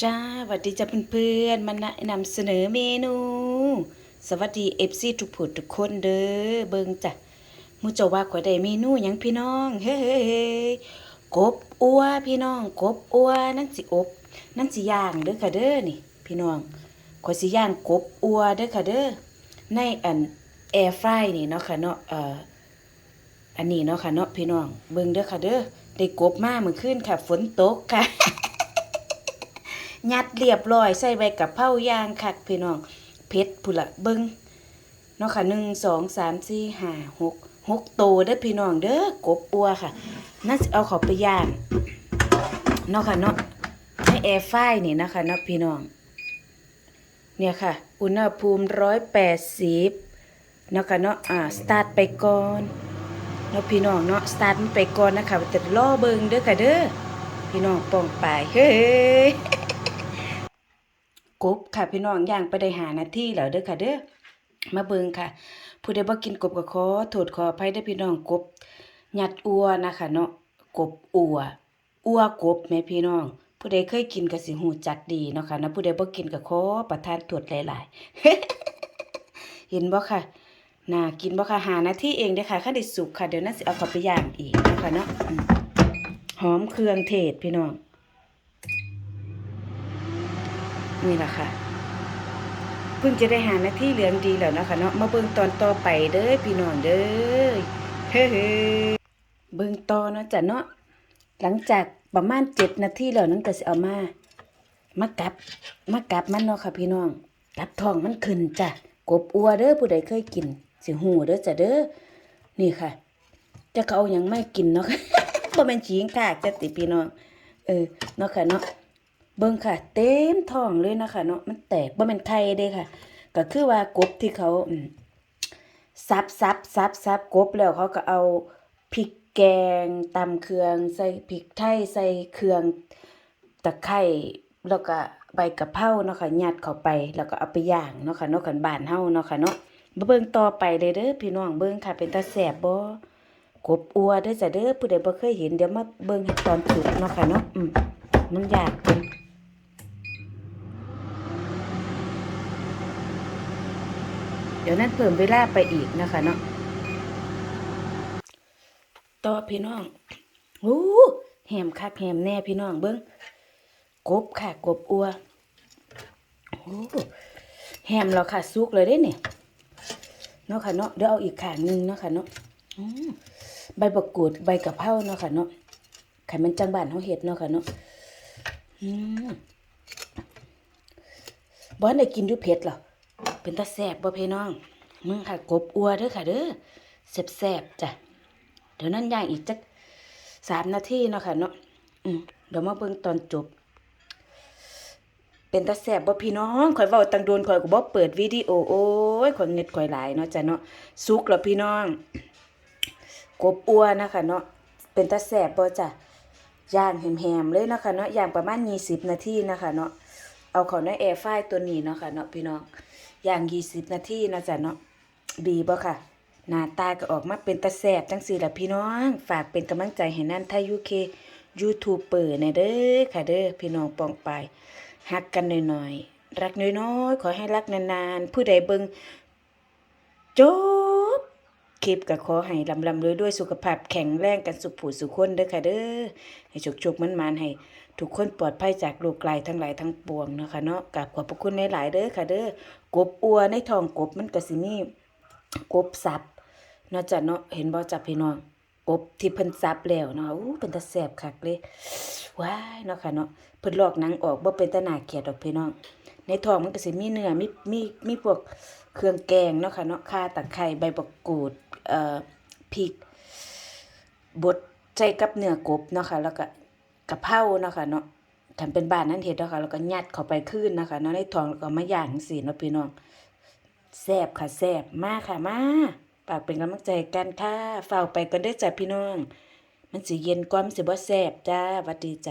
จ้าสวัสดีจ้าเพื่อนๆ มานะนำเสนอเมนู สวัสดีเอฟซีทุกผู้ทุกคนเด้อเบิงจ้ะมูเจ้าว่าขอได้เมนูยังพี่น้อง เฮ้ยกบอัวพี่น้อง กบอัวนั่นสิอบนั่นสิย่างเด้อค่ะเด้อนี่ พี่น้องขอสิย่างกบอัวเด้อค่ะเด้อในอันแอร์ฟรายนี่เนาะค่ะเนาะเอ่ออันนี้เนาะค่ะเนาะพี่น้องเบิงเด้อค่ะเด้อได้กบมาเมื่อคืนค่ะ ฝนตกค่ะ ยัดเรียบร้อยใส่ใบกับเพราย่างคักพี่น้องเพชรพุ่นละเบิ่งเนาะค่ะหนึ่งสองสามสี่ห้าหกหกโตเด้อพี่น้องเด้อกบอัวค่ะน่าจะเอาเขาไปย่างเนาะค่ะเนาะในแอร์ไฟนี่นะคะเนาะพี่น้อง เนี่ยค่ะ อุณหภูมิร้อยแปดสิบเนาะค่ะเนาะอ่าสตาร์ทไปก่อนเนาะพี่น้องเนาะสตาร์ทมันไปก่อนนะคะแต่อเบิงเด้อค่ะเด้อพี่น้องป้องไปเฮ้ย กบค่ะพี่น้องย่างไปได้หานาทีแล้วเด้อค่ะเด้อมาเบิงค่ะ ผู้ใดบ่กินกบก็ขอโทษขออภัยเด้อพี่น้องกบหยัดอัวนะคะเนาะกบอัวอัวกบแม่พี่น้อง ผู้ใดเคยกินก็สิฮู้จักดีเนาะค่ะนะผู้ใดบ่กินก็ขอประทานโทษหลายๆเห็นบ่ค่ะน่ากินบ่ค่ะหานาทีเองเด้อค่ะคันได้สุกค่ะเดี๋ยวนั้นสิเอาเข้าไปย่างอีกนะคะเนาะหอมเครื่องเทศพี่น้อง นี่แหละค่ะเพิ่งจะได้หาหน้าที่เหลืองดีแล้วนะคะเนาะมาเบิ่งตอนต่อไปเด้อพี่น้องเด้อเฮ้ๆเบิ่งต่อเนาะจ้ะเนาะหลังจากประมาณเจ็ดนาทีแล้วนั้นก็สิเอามามากลับมากลับมันเนาะค่ะพี่น้องกลับทองมันขึ้นจ้ะกบอัวเด้อผู้ใดเคยกิน สิหูเด้อจ้ะเด้อนี่ค่ะ จะเขาเอาหยังไม่กินเนาะบ่แม่นจีงกากจ้ะติพี่น้องเออเนาะค่ะเนาะ เบิ่งค่ะ เต็มท้องเลยนะคะเนาะมันแตกบ่แม่นไข่เด้ค่ะ ก็คือว่ากบที่เขาซับซับซับซับกบแล้วเขาก็เอาพริกแกงตำเครื่องใส่พริกไทยใส่เครื่องตะไคร้แล้วก็ใบกะเพราเนาะค่ะยัดเข้าไปแล้วก็เอาไปย่างเนาะค่ะเนาะกันบ้านเฮาเนาะค่ะเนาะมาเบิ่งต่อไปเลยเด้อพี่น้องเบิ่งค่ะ เป็นตาแซ่บบ่กบอัวเด้จ้ะเด้อผู้ใดบ่เคยเห็นเดี๋ยวมาเบิ่งตอนสุกเนาะค่ะเนาะอืมมันยากจัง เดี๋ยวนั้นเพิ่มเวลาไปอีกนะคะเนาะต่อพี่น้องโอ้แหมคักแหมแน่พี่น้องเบิ้งกบค่ะกบอัวโอ้แหมแล้วค่ะสุกเลยได้เนี่ยเนาะค่ะเนาะเดี๋ยวเอาอีกขางหนึงเนาะค่ะเนาะอืมใบบักกูดใบกะเพราเนาะค่ะเนาะไข่มันจังบ้านเฮาเฮ็ดเนาะค่ะเนาะอืมบ่ได้กินอยู่เผ็ดหรอ เป็นตาแสบบ่พี่น้องมึงค่ะกบอัวเด้อค่ะเด้อแซ่บแซบๆจ้ะเดี๋ยวนั้นย่างอีกจักสามนาทีเนาะค่ะเนาะอืมเดี๋ยวมาเบิ่งตอนจบ เป็นตาแสบบ่พี่น้องข่อยเว้าตังโดนข่อยก็บ่เปิดวิดีโอโอ้ยข่อยเงิดข่อยหลายเนาะจ้ะเนาะสุกแล้วพี่น้องกบอัวนะคะเนาะเป็นตาแสบบ่จ้ะย่างแหมๆเลยเนาะค่ะเนาะย่างประมาณ20นาทีนะคะเนาะเอาเข้าในแอร์ไฟตัวนี้เนาะค่ะเนาะพี่น้อง ย่าง20นาทีเนาะจ้ะเนาะดีบ่ค่ะ หน้าตาก็ออกมาเป็นตาแสบจังซี่ละพี่น้อง ฝากเป็นกำลังใจให้นั่นไทยยูเคยูทูบเบอร์แน่เด้อค่ะเด้อพี่น้องปองไปายฮักกันหน่อยๆ รักน้อยๆ ขอให้รักนานๆ ผู้ใดเบิ่งจบคลิปก็ขอให้ลำลำเลยด้วยสุขภาพแข็งแรงกันสุขผูสุขคนเด้อค่ะเด้อให้จุกๆมันมันๆให้ ทุกคนปลอดภัยจากโรคไกลทั้งหลายทั้งปวงเนาะค่ะเนาะกับขอบพระคุณหลายๆเด้อค่ะเด้อกบอัวในท้องกบมันก็สิมีกบสับเนาะจ้ะเนาะเห็นบ่จ้ะพี่น้องกบที่เพิ่นสับแล้วเนาะอู้เป็นตาแซ่บคักเลยว้ายเนาะค่ะเนาะเพิ่นลอกหนังออกบ่เป็นตาหน้าเกลียดดอกพี่น้อง ในท้องมันก็สิมีเนื้อมีมีมีพวกเครื่องแกงเนาะค่ะเนาะข่าตะไคร้ใบบักกูดเอ่อพริกบดใส่กับเนื้อกบเนาะค่ะแล้วก็ กะเพราเนาะค่ะเนาะทำเป็นบ้านนั้นเห็ดเนาะค่ะแล้วก็ยัดเข้าไปขึ้นนะคะเนาะในท้องแล้วก็มาย่างสีเนาะพี่น้องแซ่บค่ะแซ่บมาค่ะมาฝากเป็นกำลังใจกันค่ะฝ้ากไปกันเด้จ้ะพี่น้อง มันสิเย็นก่อมันสิบ่แซ่บจ้าวัดดีจ้ะ